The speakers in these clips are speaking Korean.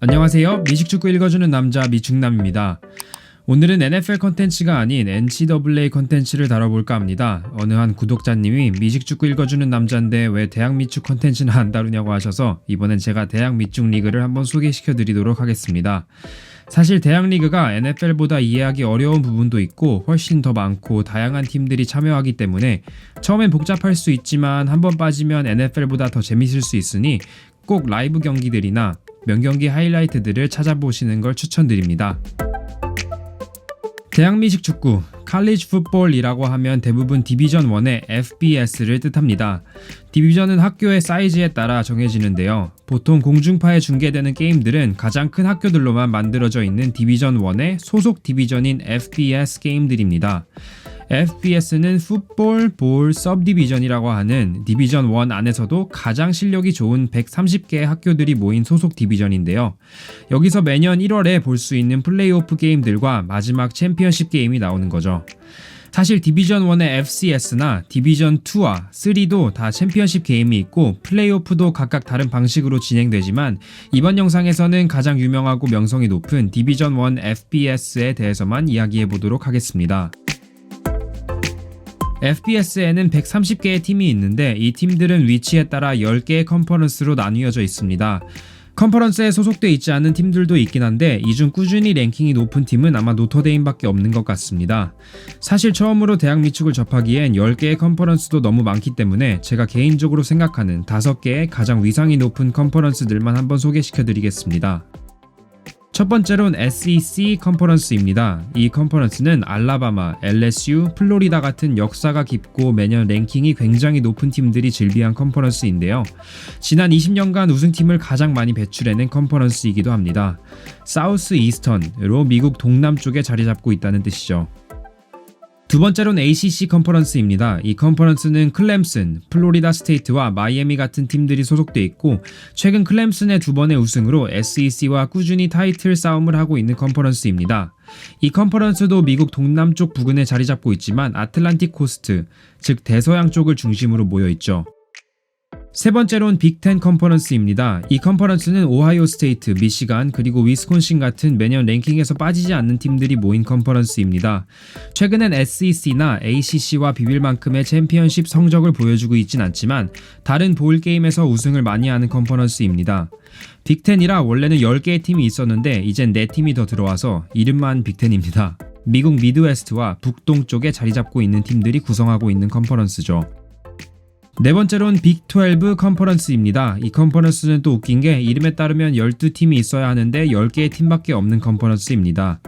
안녕하세요. 미식축구 읽어주는 남자 미축남입니다. 오늘은 NFL 컨텐츠가 아닌 NCAA 컨텐츠를 다뤄볼까 합니다. 어느 한 구독자님이 미식축구 읽어주는 남자인데 왜 대학 미축 컨텐츠는 안 다루냐고 하셔서 이번엔 제가 대학 미축 리그를 한번 소개시켜 드리도록 하겠습니다. 사실 대학 리그가 NFL보다 이해하기 어려운 부분도 있고 훨씬 더 많고 다양한 팀들이 참여하기 때문에 처음엔 복잡할 수 있지만 한번 빠지면 NFL보다 더 재밌을 수 있으니 꼭 라이브 경기들이나 명경기 하이라이트들을 찾아보시는 걸 추천드립니다. 대학 미식 축구, 칼리지 풋볼이라고 하면 대부분 디비전 1의 FBS를 뜻합니다. 디비전은 학교의 사이즈에 따라 정해지는데요. 보통 공중파에 중계되는 게임들은 가장 큰 학교들로만 만들어져 있는 디비전 1의 소속 디비전인 FBS 게임들입니다. FBS는 풋볼 볼 서브디비전이라고 하는 디비전 1 안에서도 가장 실력이 좋은 130개의 학교들이 모인 소속 디비전인데요. 여기서 매년 1월에 볼 수 있는 플레이오프 게임들과 마지막 챔피언십 게임이 나오는 거죠. 사실 디비전 1의 FCS나 디비전 2와 3도 다 챔피언십 게임이 있고 플레이오프도 각각 다른 방식으로 진행되지만 이번 영상에서는 가장 유명하고 명성이 높은 디비전 1 FBS에 대해서만 이야기해 보도록 하겠습니다. FBS에는 130개의 팀이 있는데 이 팀들은 위치에 따라 10개의 컨퍼런스로 나뉘어져 있습니다. 컨퍼런스에 소속돼 있지 않은 팀들도 있긴 한데 이 중 꾸준히 랭킹이 높은 팀은 아마 노터데임밖에 없는 것 같습니다. 사실 처음으로 대학 미축을 접하기엔 10개의 컨퍼런스도 너무 많기 때문에 제가 개인적으로 생각하는 5개의 가장 위상이 높은 컨퍼런스들만 한번 소개시켜 드리겠습니다. 첫 번째로는 SEC 컨퍼런스입니다. 이 컨퍼런스는 알라바마, LSU, 플로리다 같은 역사가 깊고 매년 랭킹이 굉장히 높은 팀들이 즐비한 컨퍼런스인데요. 지난 20년간 우승팀을 가장 많이 배출해낸 컨퍼런스이기도 합니다. 사우스 이스턴으로 미국 동남쪽에 자리 잡고 있다는 뜻이죠. 두 번째로는 ACC 컨퍼런스입니다. 이 컨퍼런스는 클램슨, 플로리다 스테이트와 마이애미 같은 팀들이 소속돼 있고 최근 클램슨의 두 번의 우승으로 SEC와 꾸준히 타이틀 싸움을 하고 있는 컨퍼런스입니다. 이 컨퍼런스도 미국 동남쪽 부근에 자리 잡고 있지만 아틀란틱 코스트, 즉 대서양 쪽을 중심으로 모여 있죠. 세 번째로는 빅텐 컨퍼런스입니다. 이 컨퍼런스는 오하이오 스테이트, 미시간, 그리고 위스콘신 같은 매년 랭킹에서 빠지지 않는 팀들이 모인 컨퍼런스입니다. 최근엔 SEC나 ACC와 비빌 만큼의 챔피언십 성적을 보여주고 있진 않지만 다른 보울 게임에서 우승을 많이 하는 컨퍼런스입니다. 빅텐이라 원래는 10개의 팀이 있었는데 이젠 4팀이 더 들어와서 이름만 빅텐입니다. 미국 미드웨스트와 북동쪽에 자리 잡고 있는 팀들이 구성하고 있는 컨퍼런스죠. 네 번째로는 빅12 컨퍼런스입니다. 이 컨퍼런스는 또 웃긴 게 이름에 따르면 12팀이 있어야 하는데 10개의 팀밖에 없는 컨퍼런스입니다.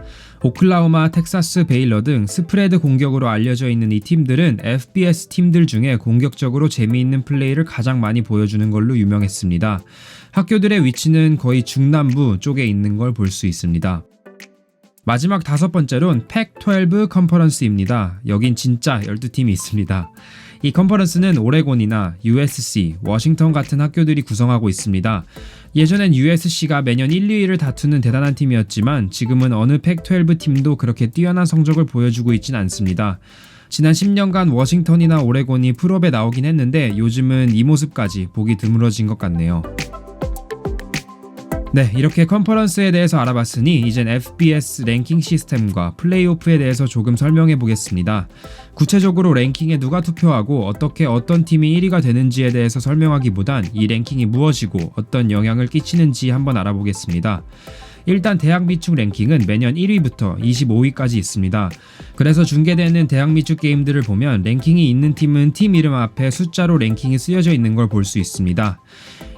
오클라호마, 텍사스, 베일러 등 스프레드 공격으로 알려져 있는 이 팀들은 FBS 팀들 중에 공격적으로 재미있는 플레이를 가장 많이 보여주는 걸로 유명했습니다. 학교들의 위치는 거의 중남부 쪽에 있는 걸 볼 수 있습니다. 마지막 다섯 번째로는 팩12 컨퍼런스입니다. 여긴 진짜 12팀이 있습니다. 이 컨퍼런스는 오레곤이나 USC, 워싱턴 같은 학교들이 구성하고 있습니다. 예전엔 USC가 매년 1, 2위를 다투는 대단한 팀이었지만 지금은 어느 팩12 팀도 그렇게 뛰어난 성적을 보여주고 있진 않습니다. 지난 10년간 워싱턴이나 오레곤이 풀업에 나오긴 했는데 요즘은 이 모습까지 보기 드물어진 것 같네요. 네, 이렇게 컨퍼런스에 대해서 알아봤으니 이젠 FBS 랭킹 시스템과 플레이오프에 대해서 조금 설명해 보겠습니다. 구체적으로 랭킹에 누가 투표하고 어떻게 어떤 팀이 1위가 되는지에 대해서 설명하기보단 이 랭킹이 무엇이고 어떤 영향을 끼치는지 한번 알아보겠습니다. 일단 대학 미축 랭킹은 매년 1위부터 25위까지 있습니다. 그래서 중계되는 대학 미축 게임들을 보면 랭킹이 있는 팀은 팀 이름 앞에 숫자로 랭킹이 쓰여져 있는 걸 볼 수 있습니다.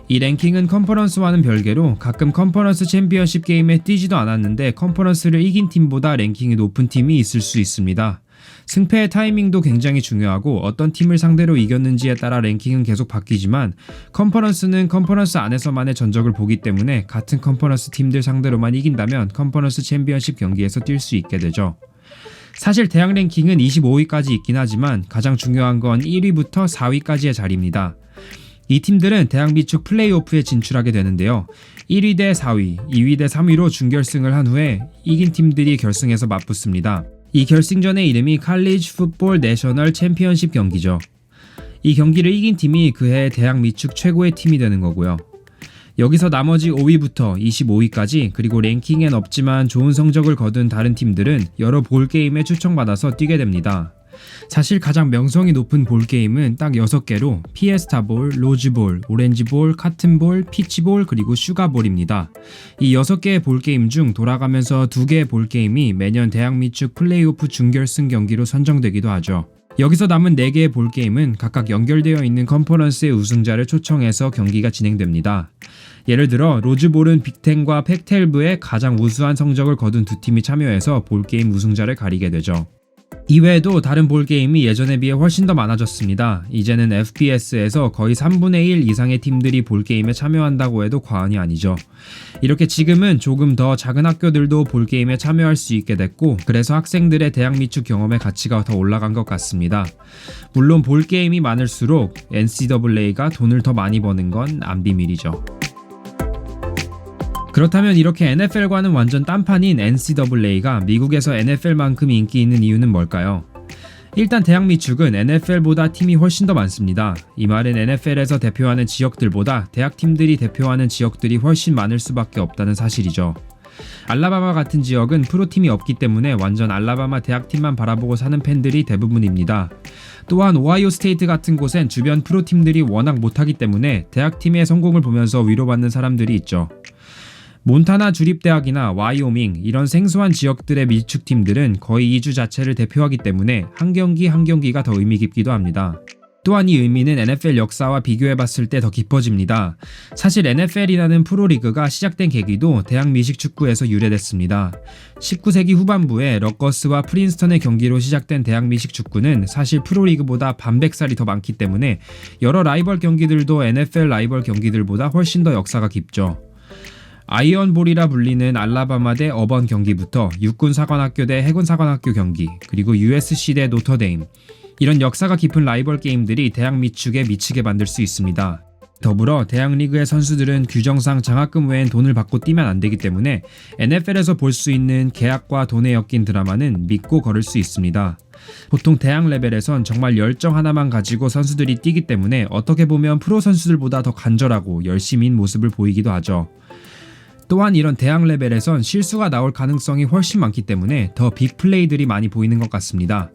이 랭킹은 컨퍼런스와는 별개로 가끔 컨퍼런스 챔피언십 게임에 뛰지도 않았는데 컨퍼런스를 이긴 팀보다 랭킹이 높은 팀이 있을 수 있습니다. 승패의 타이밍도 굉장히 중요하고 어떤 팀을 상대로 이겼는지에 따라 랭킹은 계속 바뀌지만 컨퍼런스는 컨퍼런스 안에서만의 전적을 보기 때문에 같은 컨퍼런스 팀들 상대로만 이긴다면 컨퍼런스 챔피언십 경기에서 뛸 수 있게 되죠. 사실 대학 랭킹은 25위까지 있긴 하지만 가장 중요한 건 1위부터 4위까지의 자리입니다. 이 팀들은 대학 미축 플레이오프에 진출하게 되는데요. 1위 대 4위, 2위 대 3위로 준결승을 한 후에 이긴 팀들이 결승에서 맞붙습니다. 이 결승전의 이름이 칼리지 풋볼 내셔널 챔피언십 경기죠. 이 경기를 이긴 팀이 그해 대학 미축 최고의 팀이 되는 거고요. 여기서 나머지 5위부터 25위까지 그리고 랭킹엔 없지만 좋은 성적을 거둔 다른 팀들은 여러 볼게임에 추천받아서 뛰게 됩니다. 사실 가장 명성이 높은 볼게임은 딱 6개로 피에스타볼, 로즈볼, 오렌지볼, 카튼볼, 피치볼 그리고 슈가볼입니다. 이 6개의 볼게임 중 돌아가면서 2개의 볼게임이 매년 대학 미축 플레이오프 준결승 경기로 선정되기도 하죠. 여기서 남은 4개의 볼게임은 각각 연결되어 있는 컨퍼런스의 우승자를 초청해서 경기가 진행됩니다. 예를 들어 로즈볼은 빅텐과 팩12의 가장 우수한 성적을 거둔 두 팀이 참여해서 볼게임 우승자를 가리게 되죠. 이외에도 다른 볼게임이 예전에 비해 훨씬 더 많아졌습니다. 이제는 FPS에서 거의 3분의 1 이상의 팀들이 볼게임에 참여한다고 해도 과언이 아니죠. 이렇게 지금은 조금 더 작은 학교들도 볼게임에 참여할 수 있게 됐고, 그래서 학생들의 대학 미축 경험의 가치가 더 올라간 것 같습니다. 물론 볼게임이 많을수록 NCAA가 돈을 더 많이 버는 건 안 비밀이죠. 그렇다면 이렇게 NFL과는 완전 딴판인 NCAA가 미국에서 NFL만큼 인기 있는 이유는 뭘까요? 일단 대학 미축은 NFL보다 팀이 훨씬 더 많습니다. 이 말은 NFL에서 대표하는 지역들보다 대학 팀들이 대표하는 지역들이 훨씬 많을 수밖에 없다는 사실이죠. 알라바마 같은 지역은 프로팀이 없기 때문에 완전 알라바마 대학팀만 바라보고 사는 팬들이 대부분입니다. 또한 오하이오 스테이트 같은 곳엔 주변 프로팀들이 워낙 못하기 때문에 대학팀의 성공을 보면서 위로받는 사람들이 있죠. 몬타나 주립대학이나 와이오밍 이런 생소한 지역들의 미축팀들은 거의 이주 자체를 대표하기 때문에 한 경기 한 경기가 더 의미 깊기도 합니다. 또한 이 의미는 NFL 역사와 비교해 봤을 때 더 깊어집니다. 사실 NFL이라는 프로리그가 시작된 계기도 대학 미식 축구에서 유래됐습니다. 19세기 후반부에 러커스와 프린스턴의 경기로 시작된 대학 미식 축구는 사실 프로리그보다 반백살이 더 많기 때문에 여러 라이벌 경기들도 NFL 라이벌 경기들보다 훨씬 더 역사가 깊죠. 아이언볼이라 불리는 알라바마 대 어번 경기부터 육군사관학교 대 해군사관학교 경기, 그리고 USC 대 노터데임. 이런 역사가 깊은 라이벌 게임들이 대학 미축에 미치게 만들 수 있습니다. 더불어 대학 리그의 선수들은 규정상 장학금 외엔 돈을 받고 뛰면 안 되기 때문에 NFL에서 볼 수 있는 계약과 돈에 엮인 드라마는 믿고 걸을 수 있습니다. 보통 대학 레벨에선 정말 열정 하나만 가지고 선수들이 뛰기 때문에 어떻게 보면 프로 선수들보다 더 간절하고 열심인 모습을 보이기도 하죠. 또한 이런 대학 레벨에선 실수가 나올 가능성이 훨씬 많기 때문에 더 빅플레이들이 많이 보이는 것 같습니다.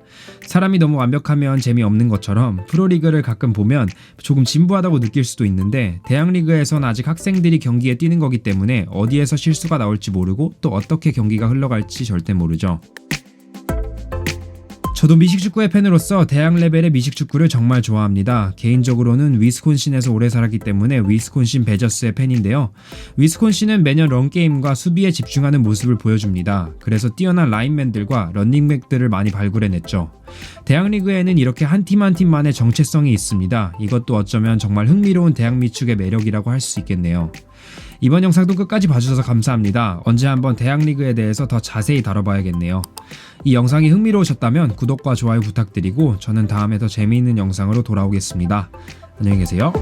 사람이 너무 완벽하면 재미없는 것처럼 프로리그를 가끔 보면 조금 진부하다고 느낄 수도 있는데 대학 리그에선 아직 학생들이 경기에 뛰는 거기 때문에 어디에서 실수가 나올지 모르고 또 어떻게 경기가 흘러갈지 절대 모르죠. 저도 미식축구의 팬으로서 대학 레벨의 미식축구를 정말 좋아합니다. 개인적으로는 위스콘신에서 오래 살았기 때문에 위스콘신 베저스의 팬인데요. 위스콘신은 매년 런게임과 수비에 집중하는 모습을 보여줍니다. 그래서 뛰어난 라인맨들과 런닝백들을 많이 발굴해냈죠. 대학 리그에는 이렇게 한 팀 한 팀만의 정체성이 있습니다. 이것도 어쩌면 정말 흥미로운 대학 미축의 매력이라고 할 수 있겠네요. 이번 영상도 끝까지 봐주셔서 감사합니다. 언제 한번 대학 리그에 대해서 더 자세히 다뤄봐야겠네요. 이 영상이 흥미로우셨다면 구독과 좋아요 부탁드리고 저는 다음에 더 재미있는 영상으로 돌아오겠습니다. 안녕히 계세요.